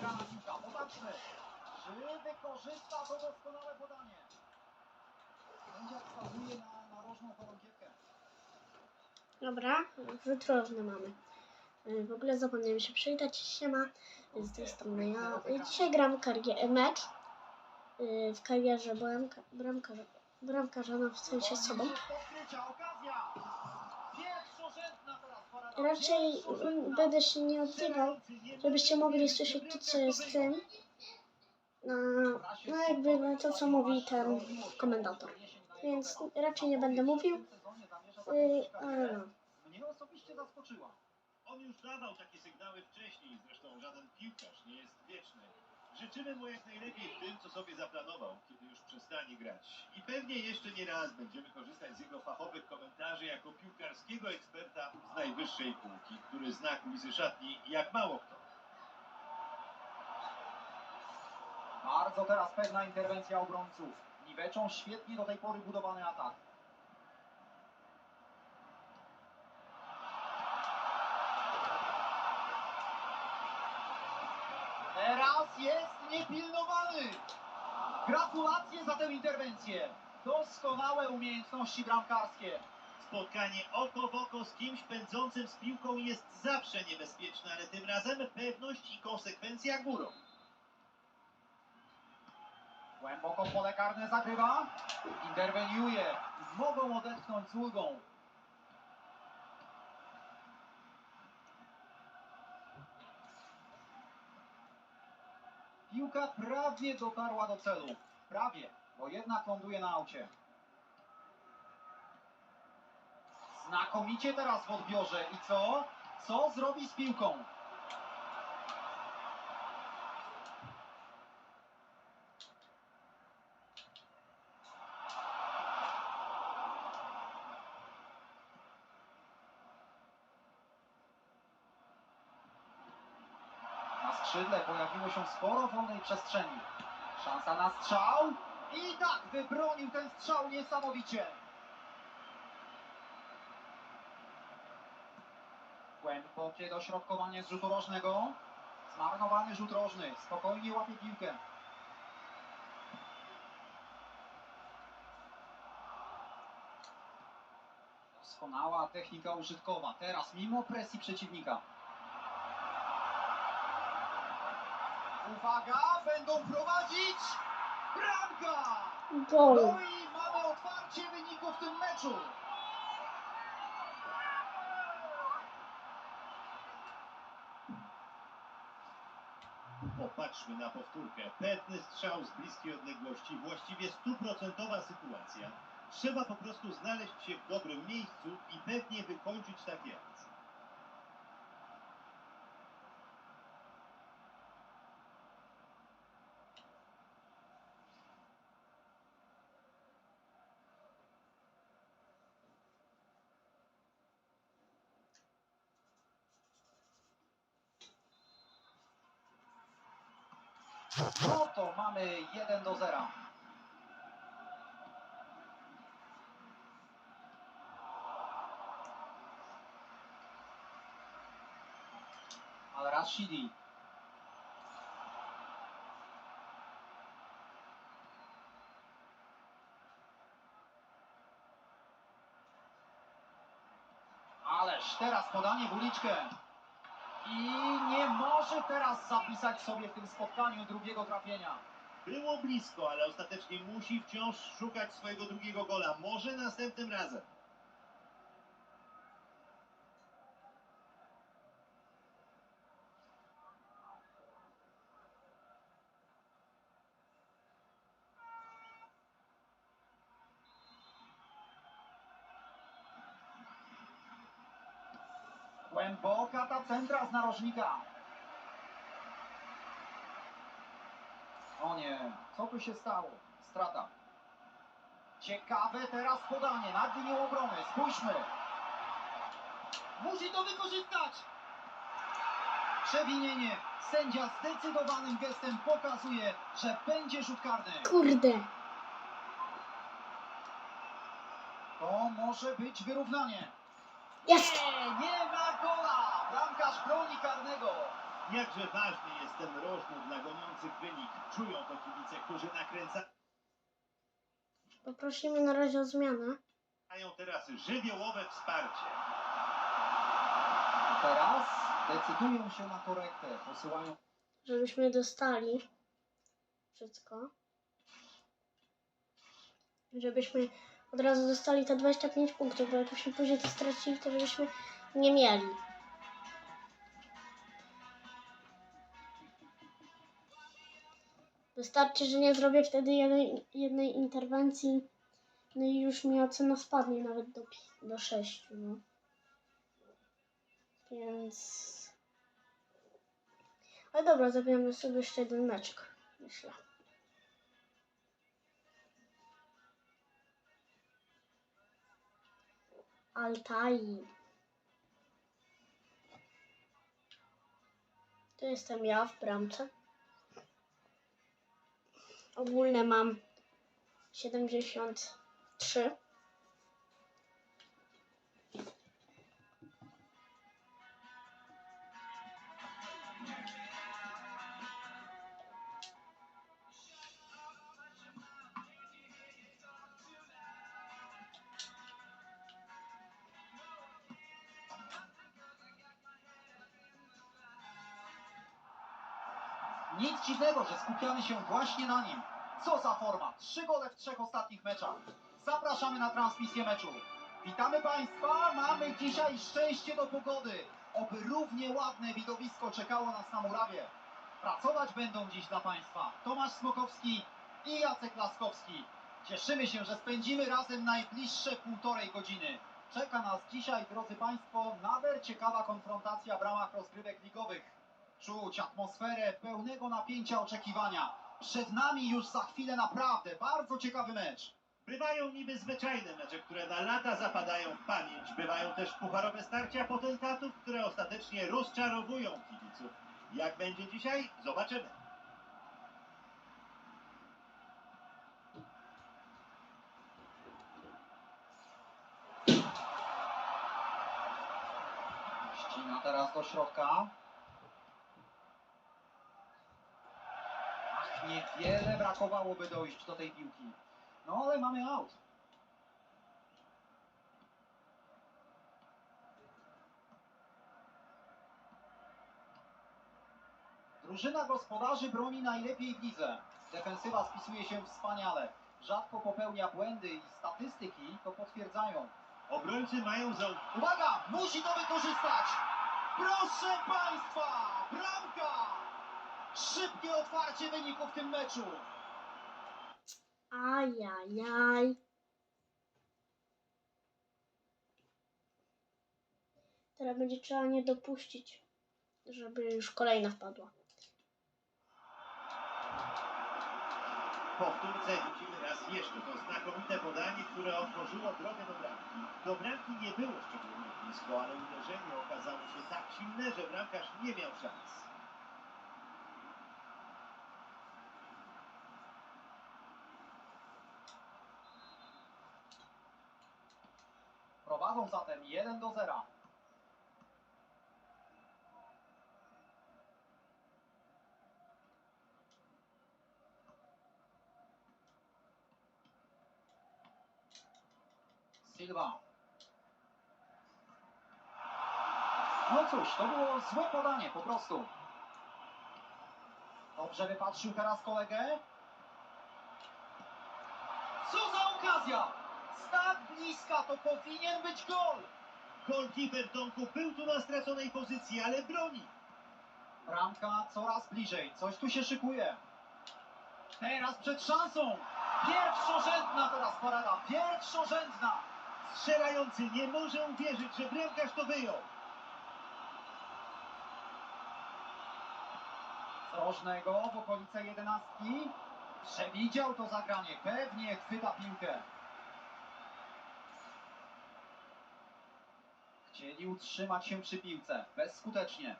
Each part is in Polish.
piłka. Popatrzmy. Czy wykorzysta to doskonałe podanie? Sędzia wskazuje na narożną chorągiewkę. Dobra, rożny mamy. Y, W ogóle zapomniałem się przywitać. Siema, z tej strony ja. Y, Dzisiaj gram karier- mecz. Y, W karierze byłem ka- bramkarza, bramkarza no w sensie sobą. Raczej będę się nie odzywał, żebyście mogli słyszeć to, co jest tym. No, no jakby no, to, co mówi ten komentator. Więc raczej nie będę mówił. No. Mnie osobiście zaskoczyła. On już dawał takie sygnały wcześniej, zresztą żaden piłkarz nie jest wieczny. Życzymy mu jak najlepiej w tym, co sobie zaplanował, kiedy już przestanie grać. I pewnie jeszcze nie raz będziemy korzystać z jego fachowych komentarzy jako piłkarskiego eksperta z najwyższej półki, który zna kulisy szatni jak mało kto. Bardzo teraz pewna interwencja obrońców. Niweczą świetnie do tej pory budowany atak. Teraz jest niepilnowany. Gratulacje za tę interwencję. Doskonałe umiejętności bramkarskie. Spotkanie oko w oko z kimś pędzącym z piłką jest zawsze niebezpieczne, ale tym razem pewność i konsekwencja górą. Głęboko pole karne zagrywa. Interweniuje. Mogą odetchnąć z ulgą. Piłka prawie dotarła do celu. Prawie, bo jednak ląduje na aucie. Znakomicie teraz w odbiorze. I co? Co zrobi z piłką? Na pojawiło się sporo wolnej przestrzeni. Szansa na strzał. I tak wybronił ten strzał niesamowicie. Głębokie dośrodkowanie z rzutu rożnego. Zmarnowany rzut rożny. Spokojnie łapie piłkę. Doskonała technika użytkowa. Teraz mimo presji przeciwnika. Uwaga, będą prowadzić! Bramka! Gol. No i mamy otwarcie wyniku w tym meczu. Popatrzmy na powtórkę. Pewny strzał z bliskiej odległości, właściwie stuprocentowa sytuacja. Trzeba po prostu znaleźć się w dobrym miejscu i pewnie wykończyć taki akcję. No to mamy 1 do 0. Al Rashidi. Ależ teraz podanie w uliczkę. I nie może teraz zapisać sobie w tym spotkaniu drugiego trafienia. Było blisko, ale ostatecznie musi wciąż szukać swojego drugiego gola. Może następnym razem. Głęboka ta narożnika. O nie, co tu się stało? Strata. Ciekawe teraz podanie nad linią obrony. Spójrzmy. Musi to wykorzystać. Przewinienie. Sędzia zdecydowanym gestem pokazuje, że będzie rzut karny. Kurde. To może być wyrównanie. Jest! Nie, nie ma gola. Bramkarz broni karnego. Jakże ważny jest ten rozrzut dla goniących wynik. Czują to kibice, którzy nakręcają Poprosimy na razie o zmianę. teraz żywiołowe wsparcie. Teraz decydują się na korektę. Posyłają Żebyśmy dostali wszystko. Żebyśmy od razu dostali te 25 punktów, bo jakbyśmy później to stracili, to żebyśmy nie mieli. Wystarczy, że nie zrobię wtedy jednej, jednej interwencji, no i już mi ocena spadnie nawet do, do 6, no. Więc... Ale dobra, zabijamy sobie jeszcze jeden meczek, myślę. Altai. To jestem ja w bramce. Ogólne mam 73. Nic dziwnego, że skupiamy się właśnie na nim. Co za forma! Trzy gole w trzech ostatnich meczach. Zapraszamy na transmisję meczu. Witamy Państwa. Mamy dzisiaj szczęście do pogody. Oby równie ładne widowisko czekało nas na murawie. Pracować będą dziś dla Państwa Tomasz Smokowski i Jacek Laskowski. Cieszymy się, że spędzimy razem najbliższe półtorej godziny. Czeka nas dzisiaj, drodzy Państwo, nader ciekawa konfrontacja w ramach rozgrywek ligowych. Czuć atmosferę pełnego napięcia oczekiwania. Przed nami już za chwilę naprawdę bardzo ciekawy mecz. Bywają niby zwyczajne mecze, które na lata zapadają w pamięć. Bywają też pucharowe starcia potentatów, które ostatecznie rozczarowują kibiców. Jak będzie dzisiaj? Zobaczymy. Ścina teraz do środka. Niewiele brakowałoby dojść do tej piłki. No ale mamy aut. Drużyna gospodarzy broni najlepiej w lidze. Defensywa spisuje się wspaniale. Rzadko popełnia błędy i statystyki to potwierdzają. Obrońcy mają za Uwaga! Musi to wykorzystać! Proszę Państwa! Bramka! Szybkie otwarcie wyniku w tym meczu. Ajajaj. Teraz będzie trzeba nie dopuścić, żeby już kolejna wpadła. powtórce widzimy raz jeszcze to znakomite podanie, które otworzyło drogę do bramki. Do bramki nie było szczególnie blisko, ale uderzenie okazało się tak silne, że bramkarz nie miał szans. Stawią zatem 1 do 0. Silva. No cóż, to było złe podanie po prostu. Dobrze wypatrzył teraz kolegę. Co za okazja! Tak bliska to powinien być gol! Golkiper Tomku był tu na straconej pozycji, ale broni. Bramka coraz bliżej, coś tu się szykuje. Teraz przed szansą! Pierwszorzędna teraz parada, pierwszorzędna! Strzelający nie może uwierzyć, że bramkarz to wyjął. Rożnego w okolice jedenastki. Przewidział to zagranie, pewnie chwyta piłkę. Chcieli utrzymać się przy piłce, bezskutecznie.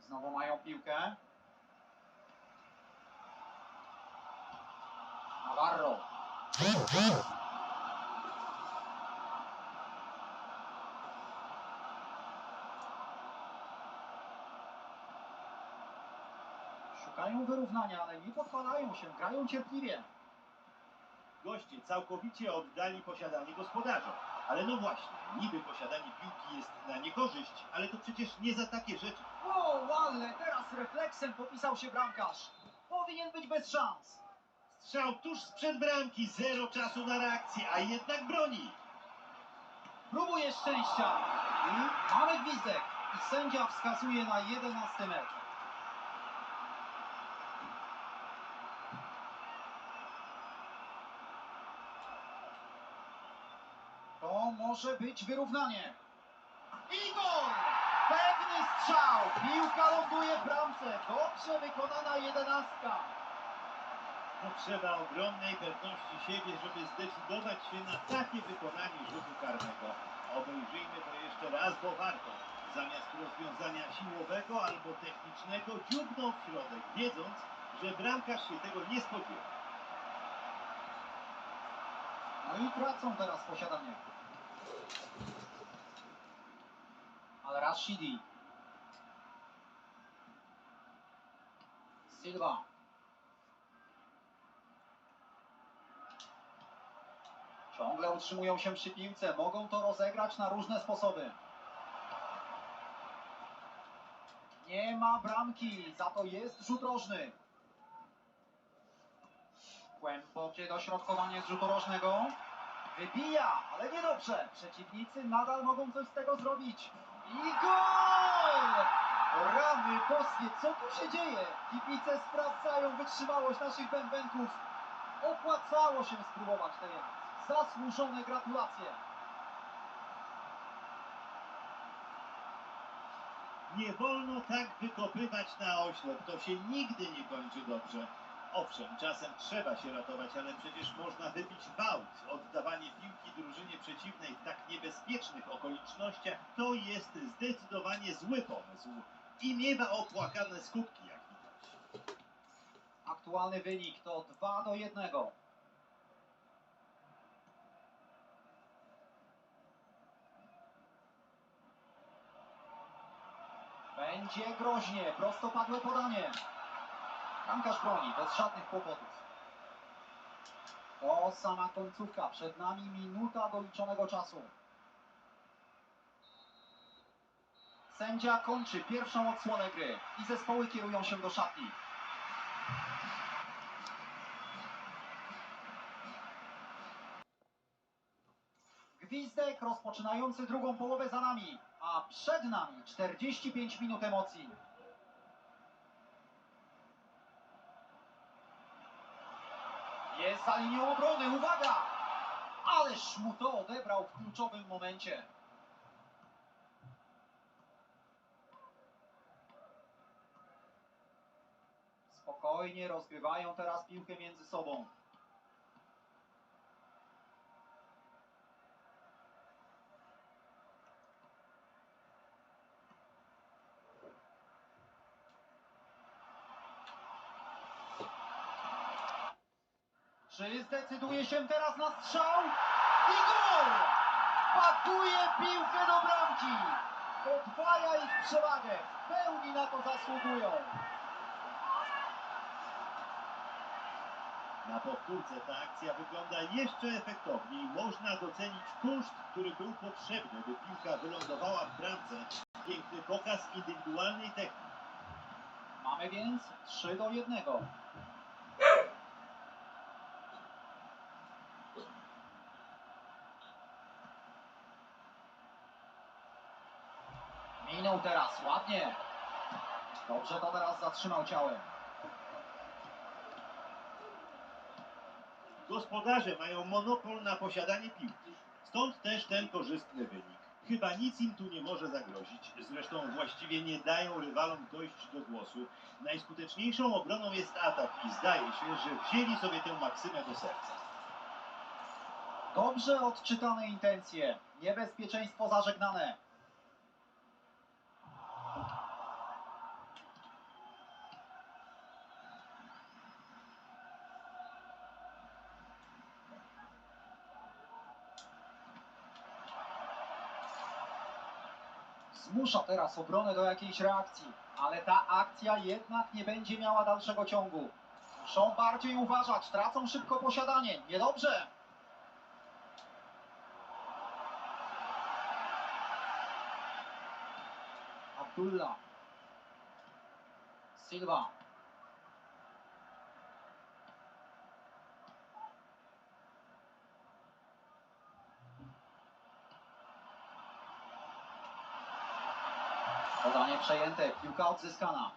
Znowu mają piłkę. Szukają wyrównania, ale nie podpalają się, grają cierpliwie. Goście całkowicie oddali posiadanie gospodarzom. Ale no właśnie, niby posiadanie piłki jest na niekorzyść, ale to przecież nie za takie rzeczy. O, ale teraz refleksem popisał się bramkarz. Powinien być bez szans. Strzał tuż sprzed bramki, zero czasu na reakcję, a jednak broni. Próbuje szczęścia. Mamy gwizdek. I sędzia wskazuje na 11 metr. To może być wyrównanie. I gol! Pewny strzał! Piłka ląduje w bramce. Dobrze wykonana jedenastka. Potrzeba ogromnej pewności siebie, żeby zdecydować się na takie wykonanie rzutu karnego. Obejrzyjmy to jeszcze raz, bo warto. Zamiast rozwiązania siłowego albo technicznego dziubnął w środek, wiedząc, że bramkarz się tego nie spodziewa. No i tracą teraz posiadanie. Ale Rashidi. Silva. Ciągle utrzymują się przy piłce. Mogą to rozegrać na różne sposoby. Nie ma bramki, za to jest rzut rożny. Głębokie dośrodkowanie z rzutu rożnego. Wybija, ale niedobrze. Przeciwnicy nadal mogą coś z tego zrobić. I gol! Rany boskie, co tu się dzieje? Kibice sprawdzają wytrzymałość naszych bębenków. Opłacało się spróbować tej. Zasłużone gratulacje. Nie wolno tak wykopywać na oślep, to się nigdy nie kończy dobrze. Owszem, czasem trzeba się ratować, ale przecież można wybić gwałt. Oddawanie piłki drużynie przeciwnej w tak niebezpiecznych okolicznościach to jest zdecydowanie zły pomysł i miewa opłakane skutki, jak widać. Aktualny wynik to 2 do 1. Będzie groźnie, prostopadłe podanie. Bramkarz broni, bez żadnych kłopotów. To sama końcówka, przed nami minuta doliczonego czasu. Sędzia kończy pierwszą odsłonę gry i zespoły kierują się do szatni. Gwizdek rozpoczynający drugą połowę za nami, a przed nami 45 minut emocji. Jest za linią obrony, uwaga! Ależ mu to odebrał w kluczowym momencie. Spokojnie rozgrywają teraz piłkę między sobą. Czy zdecyduje się teraz na strzał? I gol! Pakuje piłkę do bramki! Podwaja ich przewagę. W pełni na to zasługują. Na powtórce ta akcja wygląda jeszcze efektowniej. Można docenić koszt, który był potrzebny, by piłka wylądowała w bramce. Piękny pokaz indywidualnej techniki. Mamy więc 3 do 1. Teraz, ładnie. Dobrze to teraz zatrzymał ciałem. Gospodarze mają monopol na posiadanie piłki. Stąd też ten korzystny wynik. Chyba nic im tu nie może zagrozić. Zresztą właściwie nie dają rywalom dojść do głosu. Najskuteczniejszą obroną jest atak i zdaje się, że wzięli sobie tę maksymę do serca. Dobrze odczytane intencje. Niebezpieczeństwo zażegnane. Zmusza teraz obronę do jakiejś reakcji, ale ta akcja jednak nie będzie miała dalszego ciągu. Muszą bardziej uważać, tracą szybko posiadanie. Niedobrze. Abdullah. Silva. Podanie przejęte, piłka odzyskana.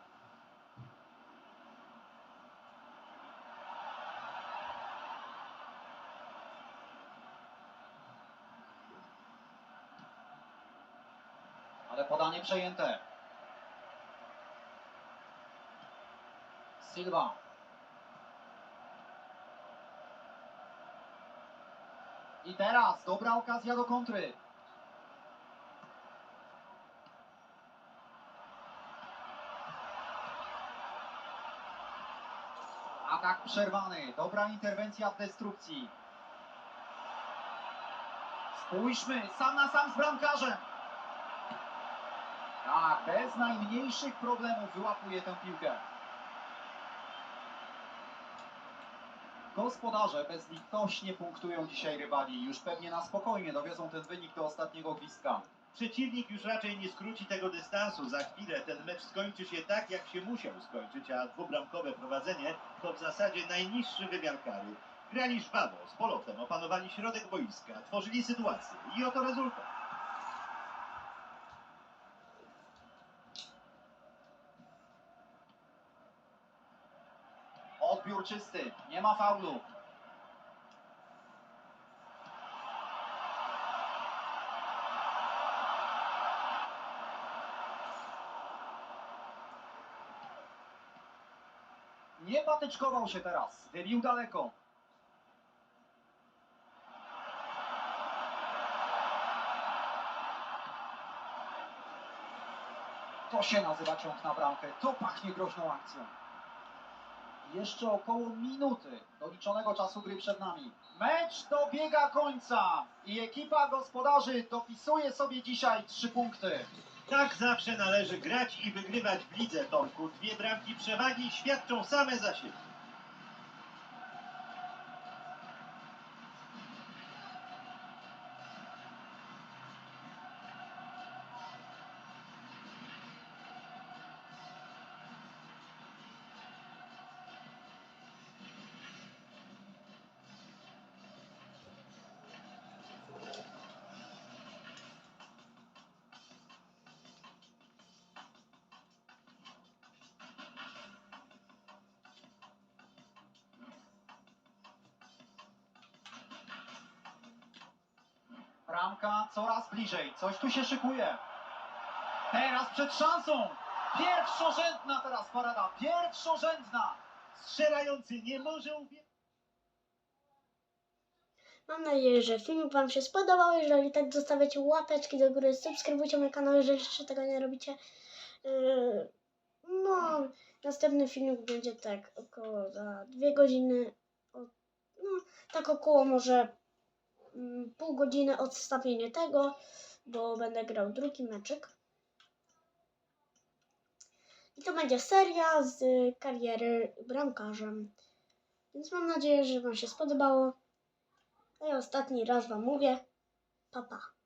Ale podanie przejęte. Silva. I teraz dobra okazja do kontry. Atak przerwany. Dobra interwencja w destrukcji. Spójrzmy, sam na sam z bramkarzem. Tak, bez najmniejszych problemów wyłapuje tę piłkę. Gospodarze bezlitośnie punktują dzisiaj rywali. Już pewnie na spokojnie dowiozą ten wynik do ostatniego gwizdka. Przeciwnik już raczej nie skróci tego dystansu. Za chwilę ten mecz skończy się tak, jak się musiał skończyć, a dwubramkowe prowadzenie to w zasadzie najniższy wymiar kary. Grali żwawo, z polotem, opanowali środek boiska, tworzyli sytuację i oto rezultat. Odbiór czysty, nie ma faulu. Nie patyczkował się teraz, wybił daleko. To się nazywa ciąg na bramkę, to pachnie groźną akcją. Jeszcze około minuty do liczonego czasu gry przed nami. Mecz dobiega końca i ekipa gospodarzy dopisuje sobie dzisiaj trzy punkty. Tak zawsze należy grać i wygrywać w lidze, Tomku. Dwie bramki przewagi świadczą same za siebie. Bramka coraz bliżej, coś tu się szykuje. Teraz przed szansą. Pierwszorzędna teraz parada, pierwszorzędna. Strzelający nie może uwierzyć. Mam nadzieję, że filmik Wam się spodobał. Jeżeli tak, zostawiacie łapeczki do góry, subskrybujcie mój kanał, jeżeli jeszcze tego nie robicie. Yy, No, następny filmik będzie tak około za dwie godziny. No, tak około może pół godziny odstawienie tego, bo będę grał drugi meczyk. I to będzie seria z kariery bramkarzem. Więc mam nadzieję, że Wam się spodobało. A ja ostatni raz Wam mówię. Pa, pa.